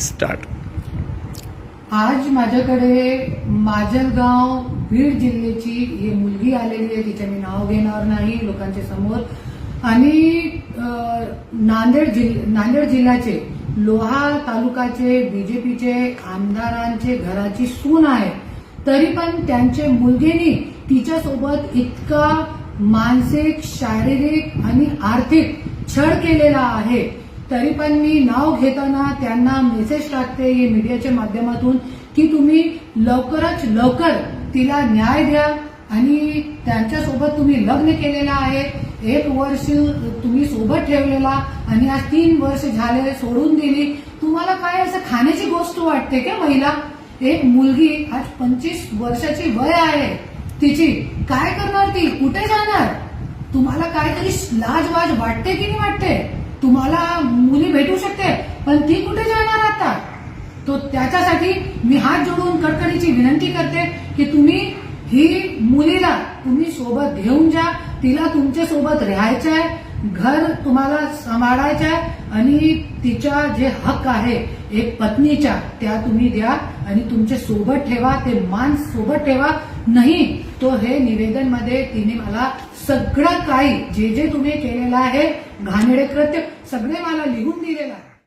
Start आज माझ्याकडे माजलगाव बीड जिल्ह्याची ही मुलगी आलेली आहे तिचे मी नाव घेणार नाही लोकांच्या समोर. आणि नांदेड जिल्ह नांदेड जिल्ह्याचे लोहा तालुक्याचे बीजेपीचे आमदारांचे घराची सून आहे. तरी पण त्यांचे मुलगीनी तिच्यासोबत इतका मानसिक शारीरिक आणि आर्थिक छळ केलेला आहे. तरी पण मी नाव घेताना त्यांना मेसेज टाकते हे मीडियाच्या माध्यमातून की तुम्ही लवकरच लवकर तिला न्याय द्या आणि त्यांच्यासोबत तुम्ही लग्न केलेलं आहे. एक वर्ष तुम्ही सोबत ठेवलेला आणि आज तीन वर्ष झाले सोडून दिली. तुम्हाला काय असं खाण्याची गोष्ट वाटते का महिला? एक मुलगी आज पंचवीस वर्षाची वय आहे. तिची काय करणार ती? कुठे जाणार? तुम्हाला काहीतरी लाजवाज वाटते की नाही वाटते? तुम्हाला मुली भेटू शकते पण ती कुठे जाणार आता? तो त्याच्यासाठी मी हात जोडून कडकडीची विनंती करते की तुम्ही ही मुलीला तुम्ही सोबत घेऊन जा तिला तुमच्यासोबत राहायचं आहे घर तुम्हाला सांभाळायचं आहे आणि तिच्या जे हक आहे एक पत्नीच्या त्या तुम्ही द्या आणि तुमच्यासोबत ठेवा ते मान सोबत ठेवा. नाही तो हे निवेदनमध्ये तिने मला सगळं काही जे जे तुम्ही केलेलं आहे घाणेडे कृत्य सगळे मला लिहून दिलेलं आहे.